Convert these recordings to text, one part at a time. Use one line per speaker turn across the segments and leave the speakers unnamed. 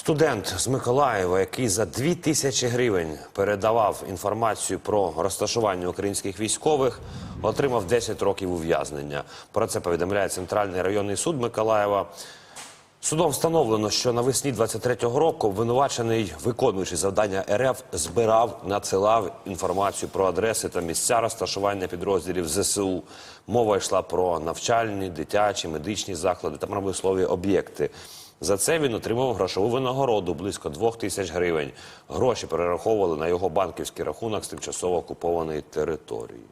Студент з Миколаєва, який за дві тисячі гривень передавав інформацію про розташування українських військових, отримав 10 років ув'язнення. Про це повідомляє Центральний районний суд Миколаєва. Судом встановлено, що навесні 23-го року обвинувачений, виконуючи завдання РФ, збирав, надсилав інформацію про адреси та місця розташування підрозділів ЗСУ. Мова йшла про навчальні, дитячі, медичні заклади та промислові об'єкти. За це він отримав грошову винагороду близько двох тисяч гривень. Гроші перераховували на його банківський рахунок з тимчасово окупованої території.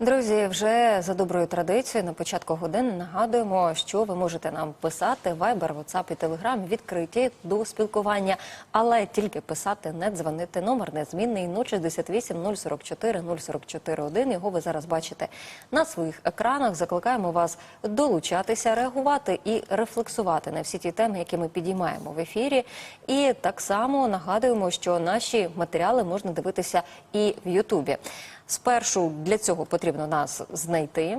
Друзі, вже за доброю традицією на початку години нагадуємо, що ви можете нам писати Viber, WhatsApp і Telegram відкриті до спілкування, але тільки писати, не дзвонити. Номер незмінний 068 044 044 1. Його ви зараз бачите на своїх екранах. Закликаємо вас долучатися, реагувати і рефлексувати на всі ті теми, які ми підіймаємо в ефірі. І так само нагадуємо, що наші матеріали можна дивитися і в Ютубі. Спершу для цього потрібно нас знайти.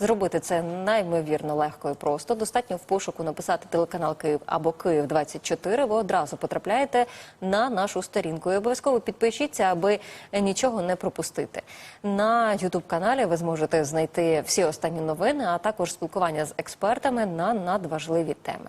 Зробити це неймовірно легко і просто. Достатньо в пошуку написати телеканал Київ або Київ 24 Ви одразу потрапляєте на нашу сторінку. І обов'язково підпишіться, аби нічого не пропустити. На Ютуб каналі ви зможете знайти всі останні новини, а також спілкування з експертами на надважливі теми.